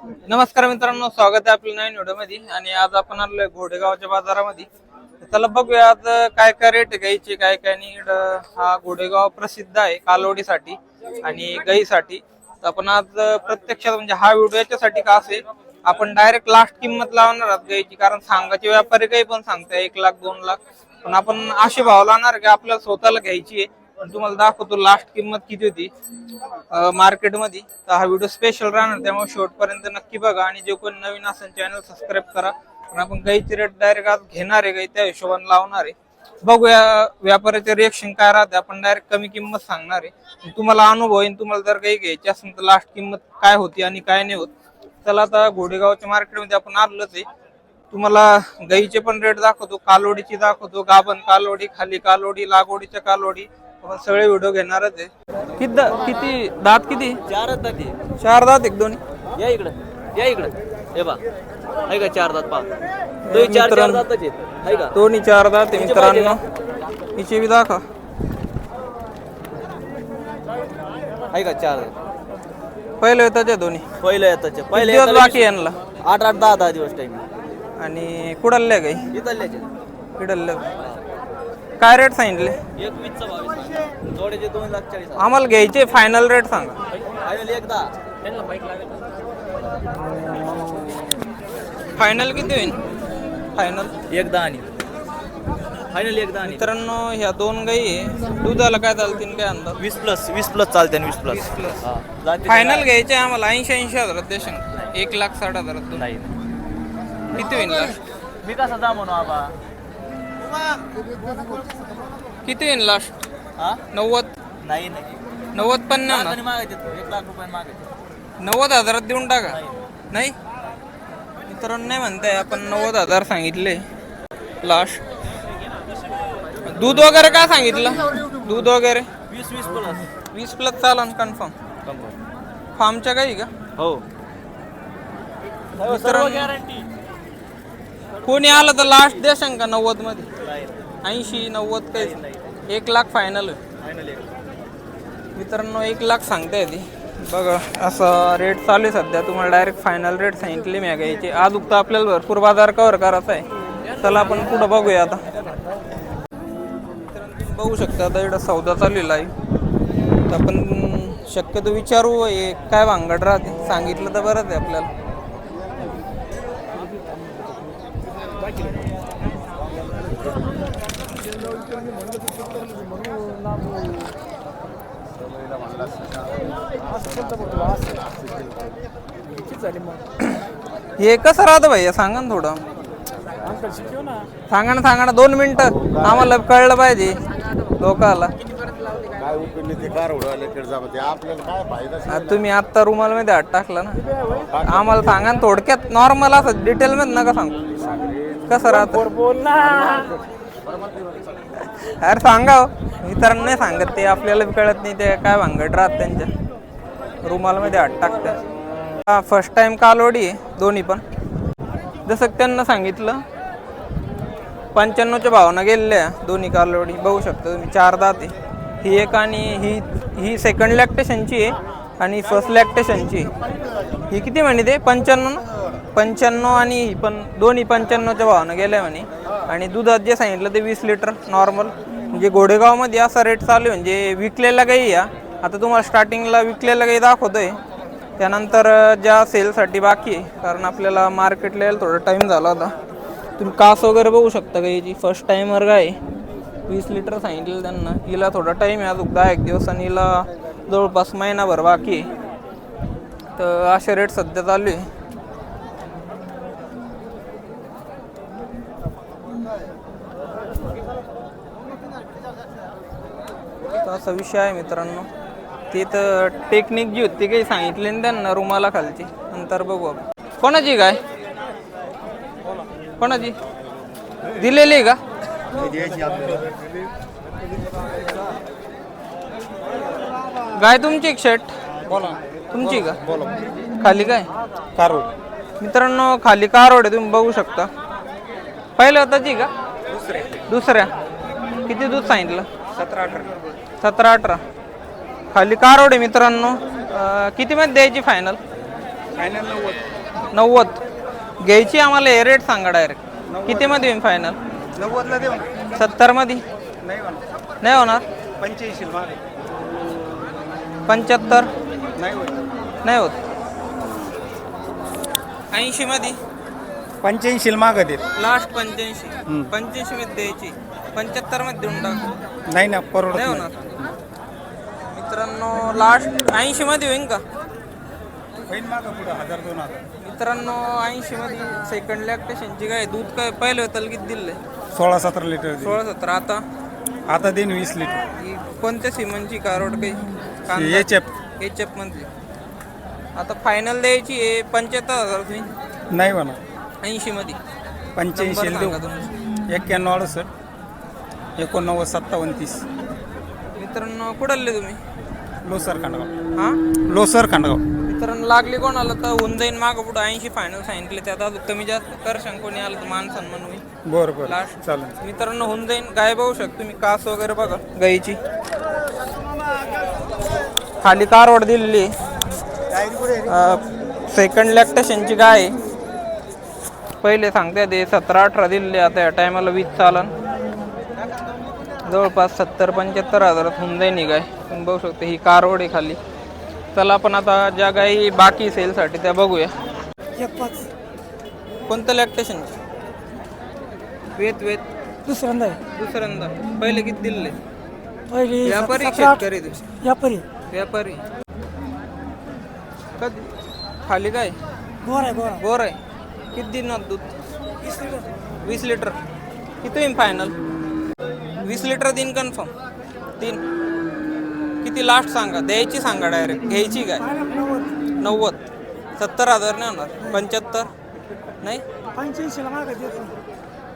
नमस्कार मित्रांनो स्वागत आहे आपल्या नवीन व्हिडिओमध्ये आणि आज आपण आलोय घोडेगावच्या बाजारामध्ये. त्याला चला बघूया आज काय काय रेट गाईचे काय काय नीड हा घोडेगाव प्रसिद्ध आहे कालवडीसाठी आणि गाईसाठी. तर आपण आज प्रत्यक्षात म्हणजे हा व्हिडिओ याच्यासाठी का असेल आपण डायरेक्ट लास्ट किंमत लावणार आहोत गाईची. कारण सांगाचे व्यापारी काही पण सांगताय एक लाख दोन लाख. पण आपण असे भाव लावणार की आपल्याला स्वतःला घ्यायची आहे. पण तुम्हाला दाखवतो लास्ट किंमत किती होती? मार्केटमध्ये तर हा व्हिडिओ स्पेशल राहणार त्यामुळे शेवटपर्यंत नक्की बघा. आणि जे कोण नवीन असेल चॅनल सबस्क्राईब करा. पण आपण गाईची रेट डायरेक्ट आज घेणार आहे गाई त्या हिशोबाने लावणार आहे. बघूया व्यापाऱ्याचे रिएक्शन काय राहते आपण डायरेक्ट कमी किंमत सांगणार आहे. तुम्हाला अनुभव येईल तुम्हाला जर काही घ्यायची असेल तर लास्ट किंमत काय होती आणि काय नाही होत. चला आता घोडेगावच्या मार्केटमध्ये आपण आलोच आहे. तुम्हाला गाईचे पण रेट दाखवतो कालोडीची दाखवतो गाभण कालोडी खाली कालोडी लागोडीच्या कालोडी. आपण सगळे व्हिडिओ घेणारच आहे. किती दा- किती? दात किती? चार दात आहे. चार दात एक दोन्ही? या इकडं. या इकडं. हे बा आहे का चार दात? पा तो चार चार मित्रांनो. दातच आहेत. आहे का? दोन्ही चार दात आहे मित्रांनो. हिचे बी दाखवा. आहे का चार? दात पहिले होतं ते दोन्ही. पहिलं येताचे किती पहिले दिवस बाकी यांना? आठ आठ दहा दहा दिवस टाइम आणि कुडल्ल्या गाई इथल्याचे किडल्ल्या काय रेट सांगितले? एक वीसचा भाव आहे. जोड्याचे दोन लाख चाळीस हजार. आम्हाला घ्यायचे फायनल रेट सांगा. फायनल एक दहा फायनल किती होईल? फायनल एक दहा आणि. फायनल एक दहा आणि. मित्रांनो ह्या दोन गाई आहे. दुधाला काय चालतील काय अंदाज? वीस प्लस वीस प्लस चालते वीस प्लस 20 plus. जातीचे फायनल घ्यायचे आम्हाला ऐंशी ऐंशी हजारात देशान एक लाख साठ हजारात दोन. नाही. किती होईल? मी कसा जा म्हणू आबा किती होईल लास्ट हा? नव्वद? नाही नाही. नव्वद पन्नास. लाखाने मागायचे तो, एक लाख रुपये मागायचे नव्वद हजारात देऊन टाका. नाही. मित्रांनो नाही म्हणताय. आपण नव्वद हजार सांगितले. लास्ट दूध वगैरे काय सांगितलं? दूध वगैरे? वीस वीस प्लस वीस प्लस चालन कन्फर्म फार्मच्या काही का? हो. मित्रांनो, कोणी आलं तर लास्ट द्या शंका नव्वदमध्ये. ऐंशी नव्वद काही एक लाख फायनल मित्रांनो एक लाख सांगताय ती बघा असं रेट चालू आहे सध्या. तुम्हाला डायरेक्ट फायनल रेट सांगितले मी घ्यायचे आज उगतं आपल्याला भरपूर बाजार कव्हर करायचा आहे. चला आपण पुढं बघूया आता. बघू शकता आता इकडं सौदा चाललेला आहे. तर आपण शक्यतो विचारू हे काय भांगड राहते? सांगितलं तर बरंच आहे आपल्याला. हे कसं राहतं भैया सांगा ना थोडं. सांगा ना सांगा ना दोन मिनिटं. आम्हाला कळलं पाहिजे लोकाला. काय उपयोग ते कार उडवायला जा ते आपल्याला काय फायदा आता तुम्ही आत्ता रुमाल मध्ये हात टाकला ना. आम्हाला सांगा ना थोडक्यात नॉर्मल असं डिटेल मध्ये नका सांगू. कसं राहतं? बोल ना अरे सांगा हो. इतरांना नाही सांगत ते आपल्याला कळत नाही ते काय भांगड राहत त्यांच्या. रुमालमध्ये हात टाकतात. फर्स्ट टाइम कालवडी आहे दोन्ही पण. जसं त्यांना सांगितलं पंच्याण्णवच्या भावना गेलेल्या दोन्ही कालवडी बघू शकता तुम्ही चार दात ही एक आणि ही ही सेकंड लॅक्टेशनची आहे आणि फर्स्ट लॅक्टेशनची आहे. ही किती म्हणे ते? पंच्याण्णव पंच्याण्णव आणि ही पण दोन्ही पंच्याण्णवच्या भावना गेल्या म्हणे. आणि दुधात जे सांगितलं ते वीस लिटर नॉर्मल म्हणजे घोडेगावमध्ये असा रेट चालू आहे म्हणजे विकलेला काही या आता तुम्हाला स्टार्टिंगला विकलेला काही दाखवतोय. त्यानंतर ज्या सेलसाठी बाकी आहे कारण आपल्याला मार्केटला यायला थोडा टाईम झाला होता. तुम्ही कास वगैरे बघू शकता गाईची. फर्स्ट टाईमवर काय वीस लिटर सांगितलं त्यांना. हिला थोडा टाईम आहे अजून दहा एक दिवस आणि हिला जवळपास महिनाभर बाकी आहे. तर असे रेट सध्या चालू आहे. असा विषय आहे मित्रांनो. ते तर टेक्निक जी होती काही सांगितली ना त्यांना रुमाला खालची नंतर बघू आपण. कोणाची काय कोणाची? दिलेली आहे का? गाय तुमची एक शर्ट बोला. तुमची का? बोला. खाली काय? कार मित्रांनो खाली कारवड आहे तुम्ही बघू शकता. पहिल्या होताची का? दुसऱ्या. किती दूध सांगितलं? सतरा अठरा. सतरा अठरा. खाली कारवड आहे मित्रांनो. अं, किती मध्ये द्यायची फायनल फायनल नव्वद. नव्वद. घ्यायची आम्हाला हे रेट सांगा डायरेक्ट किती मध्ये होईल फायनल नव्वदला देऊ. सत्तरमध्ये नाही नाही होणार? पंच्याऐंशी पंच्याहत्तर? नाही होत. नाही होत. ऐंशी मध्ये पंच्याऐंशी मागं देत. लास्ट पंच्याऐंशी. पंच्याऐंशी मध्ये द्यायची. पंच्याहत्तरमध्ये देऊन टाक. नाही ना परवडत नाही नाही. होणार. मित्रांनो लास्ट ऐंशी मध्ये होईल का? होईल मागं पुढं हजार दोन हजार. मित्रांनो ऐंशी मध्ये सेकंड लॅक्टेशनची काय दूध काय पहिलं होतं किती दिले सोळा सतरा लिटर दे. सोळा सतरा आता? आता देईन वीस लिटर ही कोणत्या सिमनची कारोड काही? एच एफ एच एफ मधली. आता फायनल द्यायची आहे पंच्याहत्तर हजार तुम्ही नाही म्हणा ऐंशी मध्ये. पंच्याऐंशी देऊ. एक्क्याण्णव अडुसष्ट. एकोणनव्वद सत्तावन्न तीस. मित्रांनो कुठले तुम्ही? लोसर खांडगाव. हा? लोसर खांडगाव. मित्रांनो लागली कोणाला तर होऊन जाईन मागं पुढं. ऐंशी फायनल सांगितले त्यात. अजून कमी जास्त कर कोणी आलं तर मान सन्मान होईल. बरं बरं. लास्ट चालेल. मित्रांनो होऊन जाईन. गाय बघू शकतो तुम्ही. कास वगैरे बघा. गाईची. खाली कारवड दिलेली सेकंड लॅक्टेशनची गाय आहे. पहिले सांगते ते सतरा अठरा दिलेली आता या टायमाला वीस चालन. जवळपास सत्तर पंच्याहत्तर हजारात होऊन जाईन ही गाय तुम्ही बघू शकता ही कारवड आहे खाली. चला आपण आता ज्या गायी बाकी सेलसाठी त्या बघूया. कोणतं लॅक्टेशन वेत वेत. दुसऱ्यांदा आहे. दुसऱ्यांदा. पहिले किती दिले पहिली व्यापारी शेतकरी व्यापारी. व्यापारी. कधी? खाली काय? गोर आहे बोर आहे. किती दिनात दूध? वीस लिटर. किती होईल फायनल वीस लिटर दिन कन्फर्म तीन. किती लास्ट सांगा? द्यायची सांगा डायरेक्ट घ्यायची काय? नव्वद. सत्तर हजार नाही होणार. पंच्याहत्तर? नाही?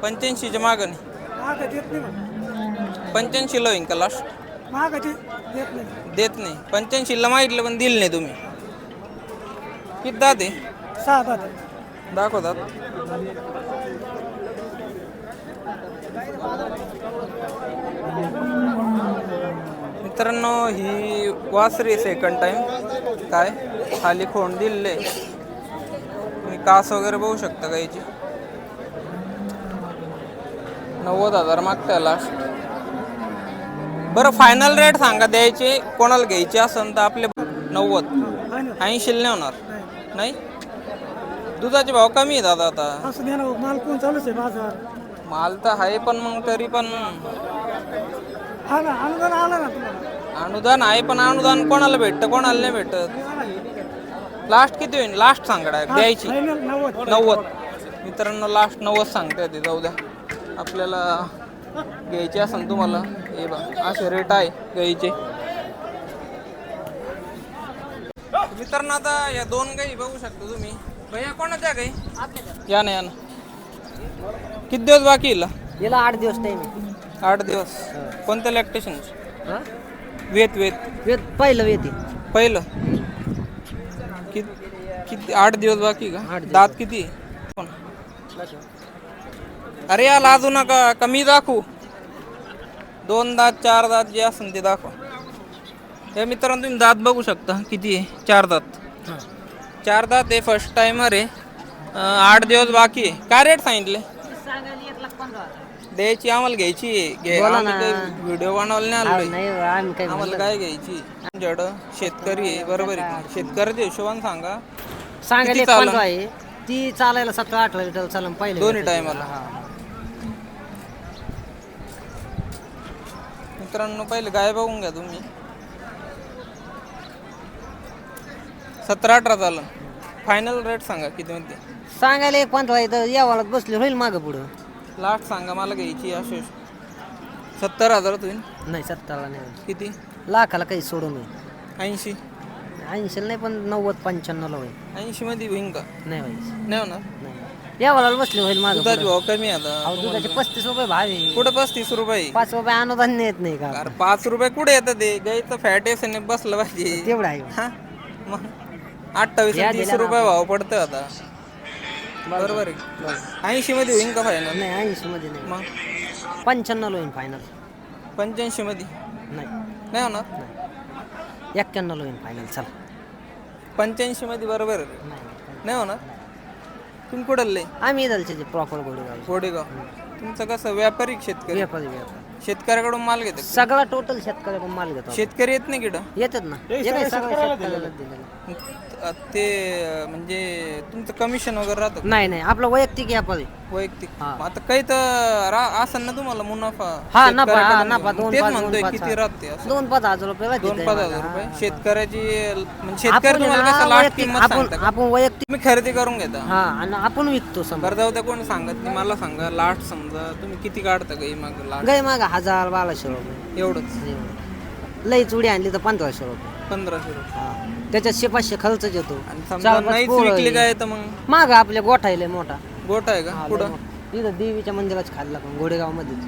पंच्याऐंशीच्या मागं नाही. पंच्याऐंशीला होईन का लास्ट दे देत नाही. देत नाही. पंच्याऐंशीला मागितलं पण दिलं नाही तुम्ही. किती दाते सहा दात दाखवतात मित्रांनो ही वासरी सेकंड टाइम काय? खाली खोंड दिलेले तुम्ही कास वगैरे बघू शकता का याची? नव्वद हजार मागताय लास्ट बरं फायनल रेट सांगा द्यायचे. कोणाला घ्यायचे असेल तर आपले नव्वद. ऐंशी नाही होणार. नाही? दुधाचे भाव कमी आहे दादा आता. माल तर आहे पण मग तरी पण हा ना अनुदान आलं ना तुम्हाला? अनुदान आहे पण अनुदान कोणाला भेटतं कोणाला नाही भेटत. लास्ट किती होईल लास्ट सांगा direct द्यायची. नव्वद. नव्वद. मित्रांनो लास्ट नव्वद सांगता येते जाऊ द्या. आपल्याला घ्यायचे असेल तुम्हाला हे बा असे रेट आहे घ्यायचे मित्रांनो आता या दोन गाई बघू शकता तुम्ही. भैया कोणाच्या गाई? या ना या ना. किती दिवस बाकी येईल आठ दिवस टाइम आहे. आठ दिवस. कोणत्या लॅक्टेशन हा? वेत वेत. वेद पहिलं वेद आहे. पहिलं. किती किती आठ दिवस बाकी का? आठ दिवस. दात किती? कोण? अरे या लाजू नका कमी दाखवू. दोन दात चार दात जे असेल ते दाखवा. या मित्रांनो तुम्ही दात बघू शकता किती आहे. चार दात. चार दात आहे फर्स्ट टाइमर आहे. अं, आठ दिवस बाकी आहे. काय रेट सांगितले? द्यायची आम्हाला घ्यायची. आहे. घे बोला आम्ही ना. काही व्हिडिओ बनवायला नाही आम्ही आम्हाला काय घ्यायची? आमच्याकडं शेतकरी आहे बरोबर आहे? शेतकऱ्याच्या हिशोबाने सांगा. सांगायला किती एक चालन? पंधरा आहे ती चालायला सतरा अठरा लिटर चालन पहिले दोन्ही टायमाला मित्रांनो पहिले गाय बघून घ्या तुम्ही. सतरा अठरा चालन. फायनल रेट सांगा किती म्हणते? सांगायला एक पंधरा आहे तर या वाळत बसले होईल मागं पुढं. लास्ट सांगा मला घ्यायची अशोष सत्तर हजार होईल. नाही सत्तरला नाही होईल. किती? लाखाला काही सोडून होईल ऐंशी. ऐंशी नाही पण नव्वद पंच्याण्णवला होईल. ऐंशी मध्ये होईन का? नाही व्हायचं नाही होणार? नाही. या वाळाला बसले होईल मागं दुधाचे. भाव कमी आहे अहो, आता दुधाचे पस्तीस रुपये भाव आहे कुठं पस्तीस रुपये? पाच रुपये अनुदान येत नाही का? अरे पाच रुपये कुठे येतं ते? गाईचं फॅट एसने बसलं पाहिजे. तेवढं आहे. हा? मग अठ्ठावीस या तीस दिल्या ना रुपये भाव पडतं आता. बरोबर आहे. ऐंशी मध्ये होईन का फायनल नाही ऐंशी मध्ये नाही. मग? पंच्याण्णवला होईल फायनल पंच्याऐंशी मध्ये? नाही. नाही होणार? एक्क्याण्णवला होईल फायनल चला. पंच्याऐंशी मध्ये बरोबर आहे. नाही नाही. होणार? तुम्ही कुठले आम्ही इथलचे प्रॉपर गोडेगाव गोडेगाव. तुमचं कसं व्यापारी शेतकरी? व्यापारी व्यापारी. शेतकऱ्याकडून माल घेते सगळा टोटल शेतकऱ्याकडून माल घेतो. शेतकरी येत नाही किड येतात ना. हे सगळं दिलेलं. ते म्हणजे तुमचं कमिशन वगैरे राहतं नाही नाही. आपलं वैयक्तिक व्यापारी वैयक्तिक. हा. आता काही तर रा- असेल ना तुम्हाला मुनाफा? हा नफा हा नफा. दोन तेच पाच म्हणतोय किती राहते असं? दोन पाच हजार रुपये राहते दोन पाच. हजार रुपये? हा, शेतकऱ्याची म्हणजे शेतकरी तुम्हाला ना कसं लाट वैयक्तिक- किंमत आपण सांगता का? आपण वैयक्तिक तुम्ही खरेदी करून घेता. हा आणि आपण विकतो समजा. बरं जाऊ द्या कोणी सांगत नाही. मला सांगा लाट समजा. तुम्ही किती काढता गाई माग लाट? गाय माग हजार बाराशे रुपये. एवढंच? एवढं. लई चुडी आणली तर पंधराशे रुपये. पंधराशे रुपये. हा. त्याच्यात शे पाचशे खर्च येतो. आणि समजा चार पाच नाहीच पोरं विकली आहे. काय तर मग? माग आपल्या गोठायले मोठा. गोट आहे का? हा, लय मोठा. इथं देवीच्या मंदिराच खाल्ला पण गोडेगाव मध्येच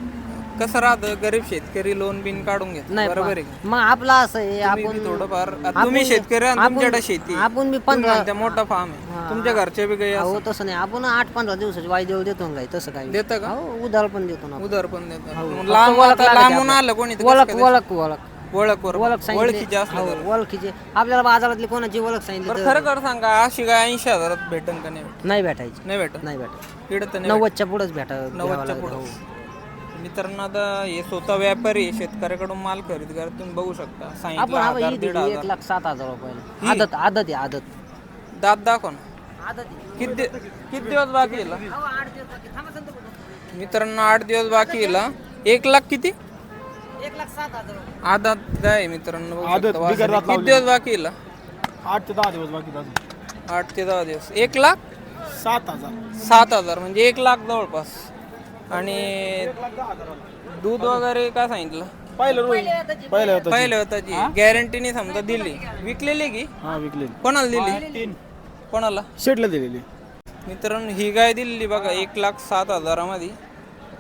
कसं राहतं? गरीब शेतकरी लोन बिन काढून घेत नाही बरोबर आहे का मग आपलं असं आहे तुम्ही आपण बी थोडंफार आपण- तुम्ही शेतकरी आणि आपण- तुमच्याकडे शेती. आपण बी तुम्ही पंधरा म्हणता मोठा फार्म आहे. तुमच्या घरचे बी काही हो तसं नाही. आपण आठ पंधरा दिवसाची वायदेव देतो ना काही तसं काही. देतं का? हो उधार पण देतो ना उधार पण देतात हो. मग लांब ओळख लांबून आपल्याला. आलं कोणी तर कसं ओळख काय ओळख ओळख देतं? ओळख बरोबर. ओळख सांगितली ओळखीचे असले हो, तर. ओळखीचे आपल्याला बाजारातली कोणाची ओळख सांगितली बरं तर खरं खरं सांगा अशी गाय ऐंशी हजारात भेटन का नाही भेटत? नाही भेटायची. नाही भेटत? नाही भेटायची इकडे तर नाही नव्वदच्या पुढेच भेटा भेटत. नव्वदच्या पुढं मित्रांनो आता हे स्वतः व्यापारी आहे, शेतकऱ्याकडून माल खरेदी करा तुम्ही बघू शकता. आपण सांगितलं आपण हजार दीड दिली एक हजार. लाख सात हजार रुपयाला. ही? आदत आदत आहे आदत. दात दाखव ना. आदत. किती दि- किती दिवस बाकी आहे. मित्रांनो आठ दिवस बाकी आहे ला. एक लाख किती? एक लाख सात हजार रुपये. आदात काय आहे मित्रांनो बघू शकता. वासरे. किती दिवस बाकी आहे ला? आठ ते दहा दिवस बाकी अजून. आठ ते दहा दिवस. एक लाख? सात हजार. सात हजार म्हणजे एक लाख जवळपास. आणि दूध वगैरे काय सांगितलं? पहिलं रोज पहिलं होतं पहिले होताची गॅरंटीने समजा दिली. विकलेली की? हा विकले कोणाला दिली? कोणाला? शेटला दिलेली. मित्रांनो ही गाय दिलेली बघा एक लाख सात हजारामध्ये.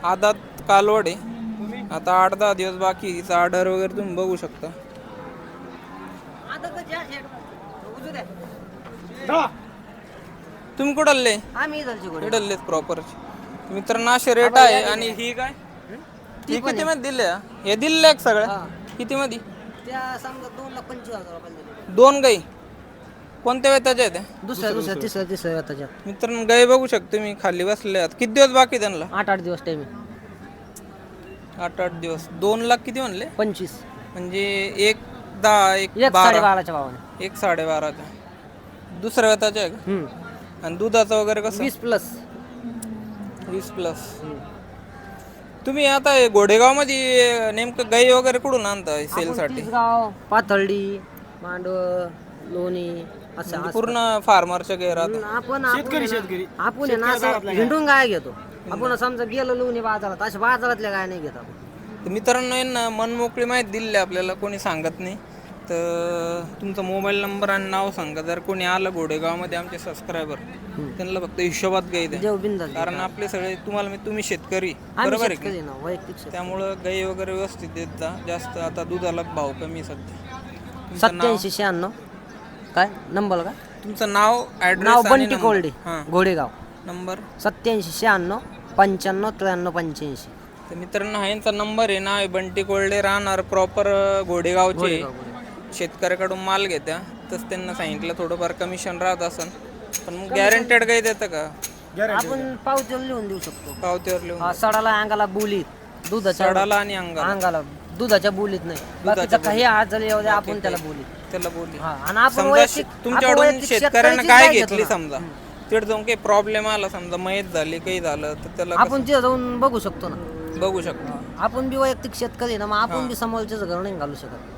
आदात कालवड. आहे आता आठ दहा दिवस बाकी. तिचा ऑर्डर वगैरे तुम्ही बघू शकता. तुम्ही कुठले आम्ही प्रॉपर मित्रांनो असे रेट आहे आणि ही काय? ही? किती मध्ये दिले हा? दिले एक सगळ्या? किती मध्ये त्या समजा दोन लाख पंचवीस हजार रुपये दिले. दोन गाई. कोणत्या वेताच्या आहेत? दुसऱ्या दुसऱ्या तिसऱ्या तिसऱ्या त्याच्यात मित्रांनो गाई बघू शकतो मी खाली बसले आहेत किती दिवस बाकी त्यांना? आठ आठ दिवस टाइम आठ आठ दिवस. दोन लाख किती म्हणले? पंचवीस. म्हणजे एक दहा एक एक बारा. साडेबाराच्या भावाने. एक साडेबाराचा दुसऱ्या वेताच्या आहे का. आणि दुधाचं वगैरे कसं? वीस प्लस वीस प्लस. तुम्ही आता हे घोडेगावमध्ये नेमकं गाई वगैरे कुठून आणता सेलसाठी? गाव पाथर्डी मांडव लोणी असं असं. पूर्ण फार्मरच्या राहतात आपण शेतकरी शेतकरी. आपण आहे ना असं हिंडून गाय घेतो. आपण समजा गेलो लोणी बाजारात अशा बाजारातल्या गाय नाही घेत आपण. तर मित्रांनो यांना मनमोकळी माहिती दिली आपल्याला कोणी सांगत नाही. तर तुमचा मोबाईल नंबर आणि नाव सांगा. जर कोणी आलं घोडेगावमध्ये आमचे सबस्क्रायबर त्यांना फक्त हिशोबात गाई द्या देव बिंदास कारण आपले सगळे तुम्हाला मी- तुम्ही शेतकरी. बरोबर आहे की? ना वैयक्तिक. त्यामुळं गाई वगैरे व्यवस्थित देत जा. जास्त आता दुधाला भाव कमी आहे सध्या. तुमचं नाव? सत्याऐंशी शहाण्णव. काय? नंबर का तुमचं नाव नाव ऍड्रेस बंटी कोल्डे हां. घोडेगाव. नंबर सत्याऐंशी शहाण्णव पंच्याण्णव त्र्याण्णव पंच्याऐंशी. तर मित्रांनो हा यांचा नंबर आहे. नाव आहे बंटी कोल्डे राहणार प्रॉपर घोडेगावचे. शेतकऱ्याकडून माल घेत्या तसं त्यांना सांगितलं थोडंफार कमिशन राहत असन. पण मग गॅरंटेड काही देतं का? आपण पावतीवर लिहून देऊ शकतो. पावतीवर लिहून हा, सडाला अंगाला बोलीत दुधाच्या सडाला आणि अंगाला. अंगाला. दुधाच्या बोलीत नाही. बाकीचं काही आज येऊ द्या आपण त्याला बोलीत त्याला बोली. हा आणि आपण समजा वैयक्तिक- आपण तुमच्याकडून वैयक्तिक शेतकऱ्यानं काय घेतो घेतली ना. समजा? तिथे जाऊन काही प्रॉब्लेम आला समजा मयत झाली काही झालं तर त्याला आपण तिथं जाऊन बघू शकतो ना. कसं बघू शकतो. आपण बी वैयक्तिक शेतकरी आहे ना मग आपण बी समोरच्याच घर नाही घालू शकत.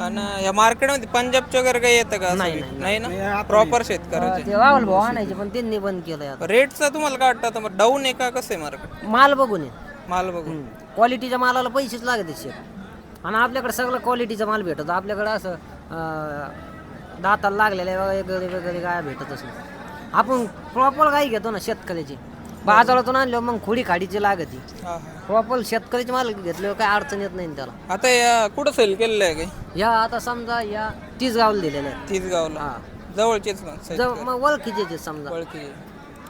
आणि या मार्केटमध्ये पंजाबचे वगैरे काही येतं का असं? नाही, काही? नाही ना? प्रॉपर शेतकऱ्याचे. ते राहुल भाऊ आणायचे पण त्यांनी बंद केलं आता. रेटचं तुम्हाला काय वाटतं आता? डाऊन आहे का? कसं आहे मार्केट माल बघून माल बघून. क्वालिटीच्या मालाला पैसेच लागत शेत. आणि आपल्याकडे सगळं क्वालिटीचा माल भेटतो. आपल्याकडे असं अं, दाताला लागलेले वगैरे वगैरे काय भेटतच नाही. आपण प्रॉपर गाई घेतो ना शेतकऱ्याची. बाजारातून आणल्यावर मग खोडी खाडीची लागती. हा, हा. प्रॉपर शेतकऱ्याचे माल घेतल्यावर काय अडचण येत नाही ना त्याला. आता या कुठं सेल केलेलं आहे काही? या आता समजा या तीस गावला दिलेल्या आहेत तीस गावला हा. जवळचेच ना साईड जव- मग ओळखीचे आहेत समजा. ओळखी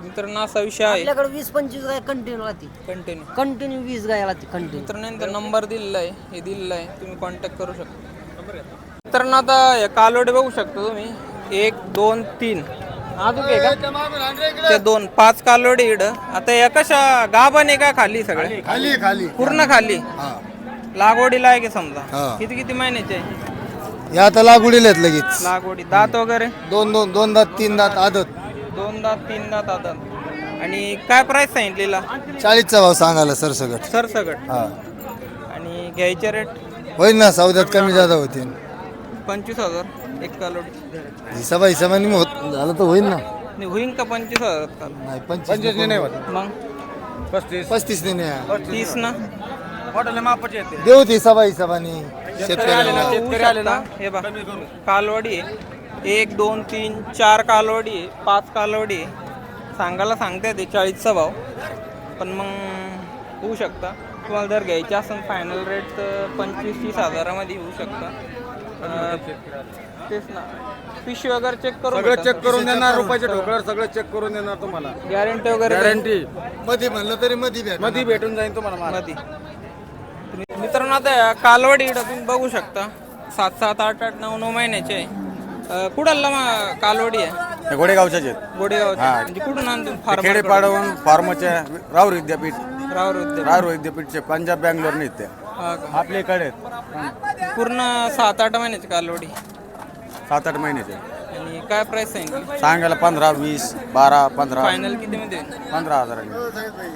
मित्रांनो असा विषय आहे. आपल्याकडे वीस पंचवीस गाय कंटिन्यू राहते. कंटिन्यू कंटिन्यू वीस गाय राहते कंटिन्यू मित्रांनो नंबर दिलेला आहे. हे दिलेला आहे. तुम्ही कॉन्टॅक्ट करू शकता. मित्रांनो आता हे कालोडे बघू शकता तुम्ही. एक दोन तीन. अजून आहे का? ते दोन पाच कालोडी इड. आता या कशा आहे का खाली सगळे? खाली खाली पूर्ण खाली? हा. लागवडीला आहे की समजा? हा. किती किती महिन्याचे आहे? या आता लागवडीला आहेत लगेच. लागवडी दात वगैरे? दोन दोन दोन दात तीन दात आदत. दोन दात तीन दात आदत. आणि काय प्राइस सांगितलेला चाळीसचा भाव सांगायला सर सगळं सरसकट हा. आणि घ्यायचे रेट होईल ना सौद्यात कमी जादा होतील. पंचवीस हजार. एक कालोडी. हिसाबा हिसाबाने होत झालं तर होईल ना. नाही, होईन का पंचवीस? हजार नाही पंचवीस नाही होत. मग? पस्तीस. नाही तीस ना? देऊ ते हिसाबा हिसाबाने. शेतकऱ्याला. होऊ शकता. हे बघ. कालवडी आहे. एक दोन तीन चार कालवडी आहे. पाच कालवडी आहे. सांगायला सांगते ते चाळीसचा भाव. पण मग होऊ शकता. तुम्हाला जर घ्यायचे असेल फायनल रेट तर पंचवीस तीस हजारामध्ये होऊ शकता. तेच ना. पिशवी वगैरे चेक करून सगळं चेक करून देणार रुपयाचे ठोकळ्यावर सगळं चेक करून देणार तुम्हाला. गॅरंटी वगैरे गॅरंटी मध्ये म्हणलं तरी मध्ये भेटमध्ये भेटून जाईल तुम्हाला माल. मध्ये मित्रांनो आता कालवडी इकडं तुम्ही बघू शकता. सात सात आठ आठ नऊ नऊ महिन्याचे आहे. अं, कुडालला मग कालवडी आहे? हे गोडेगावच्याच आहेत. गोडेगावचे. हा. म्हणजे कुठून आणतो? ते फार्मर खेडेपाडवून फार्मच्या राऊर विद्यापीठ. रावर उद्योग राऊर विद्यापीठचे पंजाब बँगलोर नाही ते का? आपल्याकडे. पूर्ण सात आठ महिन्याची कालवडी सात आठ महिन्याचे. आणि काय प्राइस सांगितली सांगायला पंधरा वीस बारा पंधरा. फायनल किती मध्ये? पंधरा हजारांनी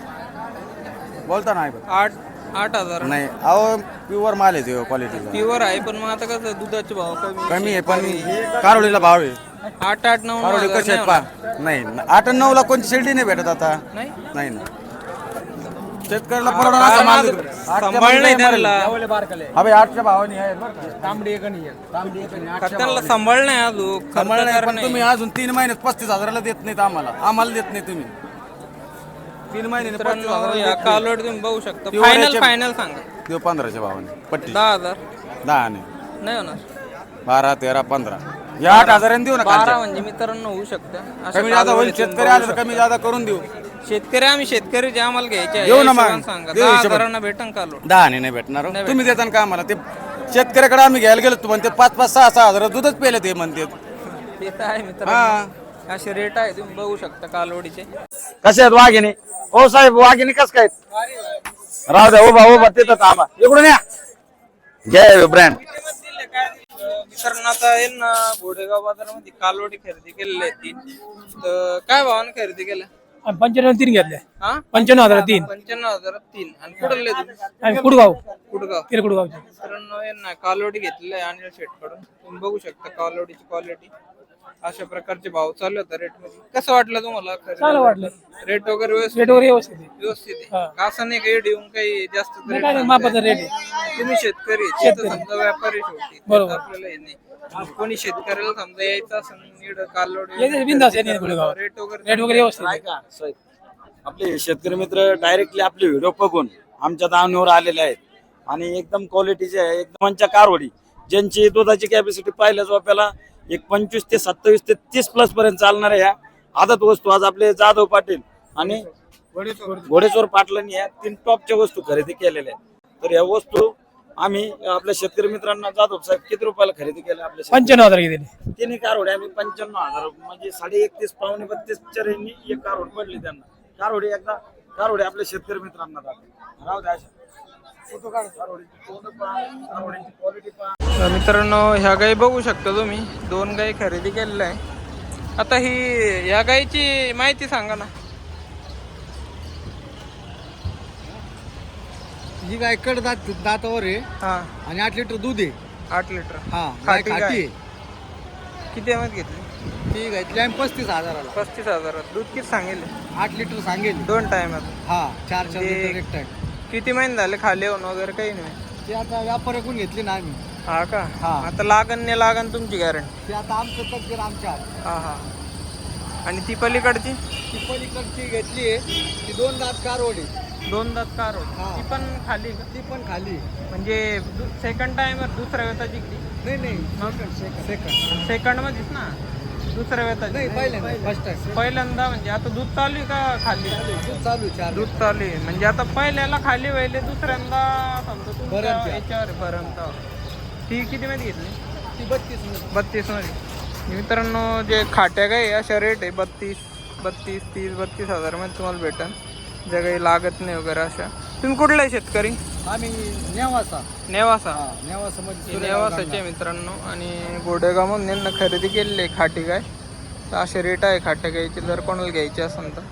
बोलता ना. आठ आठ हजार. नाही अहो प्युअर माल आहे क्वालिटीचा प्युअर आहे पण मग आता कसं दुधाचे भाव कमी कमी आहे पण कारोडीला भाव आहे. आठ आठ नऊ हजार कसे आहेत नाही पा नाही आठ आणि नऊला कोणती शिर्डी नाही भेटत आता. होणार. नाही? नाही ना. शेतकऱ्याला परवडा सांभाळ नाही. अबे आठच्या भावाने आहे बरं का? तांबडी एक आणि एक. तांबडी एक आणि आठच्या त्यांना सांभाळ नाही अजून. खर्च सांभाळ नाही, पण. तुम्ही अजून तीन महिन्यात पस्तीस हजाराला देत नाहीत आम्हाला. आम्हाला देत नाही तुम्ही. तीन महिन्याने पस्तीस हजाराला या देत नाही. कालवड तुम्ही बघू शकता. Pure फायनल याचे- फायनल सांगा. देऊ पंधराच्या भावाने. पट्टी. दहा हजार. दहा नाही नाही होणार. बारा तेरा पंधरा. या आठ हजारांनी देऊ ना बारा. म्हणजे मित्रांनो होऊ शकतं. अशा कमी जादा होईल कालवडी शेतकरी आले तर कमी जादा करून देऊ. शेतकरी आम्ही शेतकरी जे आम्हाला घ्यायचे आहे, देऊ ना या मग. हिशोबाने सांगा. देऊ दहा हिशोबाने. हजारांना भेटन कालवड दहा नाही भेटणार हो. नाही तुम्ही देता का आम्हाला? ते शेतकऱ्याकडे आम्ही घ्यायला गेलो तू म्हणते पाच पाच सहा सहा हजार दूधच पेले ते म्हणते. ते तर आहे मित्रांनो. असे रेट आहे तुम्ही बघू शकता कालवडीचे कसे आहेत वाघिणी? हो साहेब वाघिणी कस काय राहू द्या उभा उभा तिथं थांबा. इकडून या. घ्या ब्रँड मित्रांनो आता येईल ना घोडेगाव बाजारामध्ये कालवडी खरेदी केलेल्या आहेत तीन तर काय भावाने खरेदी केल्या पंच्याण्णव तीन घेतले. हा? पंच्याण्णव हजार तीन. पंच्याण्णव हजार तीन. आणि कुठले आणि कुडगाव. कुठगाव किरकुडगावचे मित्रांनो यांना कालोडी घेतलेलं आहे अनिल शेटकडून तुम्ही बघू शकता कालोडीची क्वालिटी अशा प्रकारचे भाव चालू होता रेटमध्ये. कसं वाटलं तुम्हाला चांगलं वाटलं. रेट वगैरे व्यवस्थित रेट वगैरे व्यवस्थित आहे. व्यवस्थित आहे. असं नाही काही येऊन काही जास्त नाही, rate काय नाही, सांगताय. मापाचा रेट आहे. तुम्ही शेतकरी आहे, समजा व्यापारी शेवटी. बरोबर. आपल्याला हे नाही. कोणी शेतकऱ्याला समजा यायचं असं नीड कालोडी यायचं बिनधास्त यायचं गुढेगावात. रेट वगैरे रेट वगैरे व्यवस्थित आहे. ऐका साहेब आपले शेतकरी मित्र डायरेक्टली आपले व्हिडिओ बघून आमच्या दावणीवर आलेले आहेत. आणि एकदम क्वालिटीचे आहे एकदम कारवडी ज्यांची दुधाची कॅपॅसिटी पाहिल्याच आपल्याला एक पंचवीस ते सत्तावीस ते तीस प्लस पर्यंत चालणाऱ्या ह्या आदत वस्तू. आज आपले जाधव पाटील आणि घोडेश्वर पाटलांनी या तीन टॉपच्या वस्तू खरेदी केलेल्या आहेत. तर या वस्तू आम्ही आपल्या शेतकरी मित्रांना जाधव साहेब किती रुपयाला खरेदी केल्या आपल्या पंच्याण्णव हजार घेतले तिन्ही कारवडे आम्ही पंच्याण्णव हजार म्हणजे साडे एकतीस पावणे बत्तीसच्या रेंजनी एक कारवड पडली त्यांना. कारवडे एकदा कारवडे आपल्या शेतकरी मित्रांना दाखव. राहू द्या. मित्रांनो ह्या गाई बघू शकता तुम्ही. दोन गाई खरेदी केलेल्या आहे आता ही ह्या गाईची माहिती सांगा ना. ही गाय कड दात दातावर आहे. हा. आणि आठ लिटर दूध आहे. आठ लिटर. हा गाय गाय खाटी खाटी आहे. किती अमात घेतली? ती घेतली आम्ही पस्तीस हजाराला. पस्तीस हजारात. दूध किती सांगेल? आठ लिटर सांगेल. दोन टायमात हा चार चार म्हणजे- लिटर एक टाइम किती महिने झाले खाली होऊन वगैरे काही नाही? ती आता व्यापाऱ्याकडून घेतली ना आम्ही. हा का? हा. आता लागण नाही लागण तुमची गॅरंटी ती आता आमचं तकदीर आमच्या हातात. हा हा. आणि ती पलीकडची? ती पलीकडची घेतली ती दोन दात कारवडी दोन दात कार होती. ती पण खाली का? ती पण खाली. म्हणजे सेकंड टाइमर दुसऱ्या वेताची किती नाही नाही. सेकंड सेकंड सेकंड मध्येच ना? दुसऱ्या नाही पहिल्यांदा फर्स्ट टाइम पहिल्यांदा म्हणजे आता दूध चालू आहे का खाली? दूध चालू आहे चार दूध चालू आहे. म्हणजे आता पहिल्याला खाली व्हायले दुसऱ्यांदा समजा तुमच्या. याच्यावर ती किती मध्ये घेतली? ती बत्तीस बत्तीसमध्ये. मित्रांनो जे खाट्या आहे, अशा रेट आहे बत्तीस बत्तीस तीस बत्तीस हजारमध्ये तुम्हाला भेटन. ज्या काही लागत नाही वगैरे अशा. तुम्ही कुठला आहे शेतकरी? आम्ही नेवासा. नेवासा. नेवासा हे नेवासाचे मित्रांनो आणि गोडेगावमधून यांना खरेदी केलेली आहे खाटी गाय तर असे रेट आहे खाट्या गायचे जर कोणाला घ्यायचे असेल तर.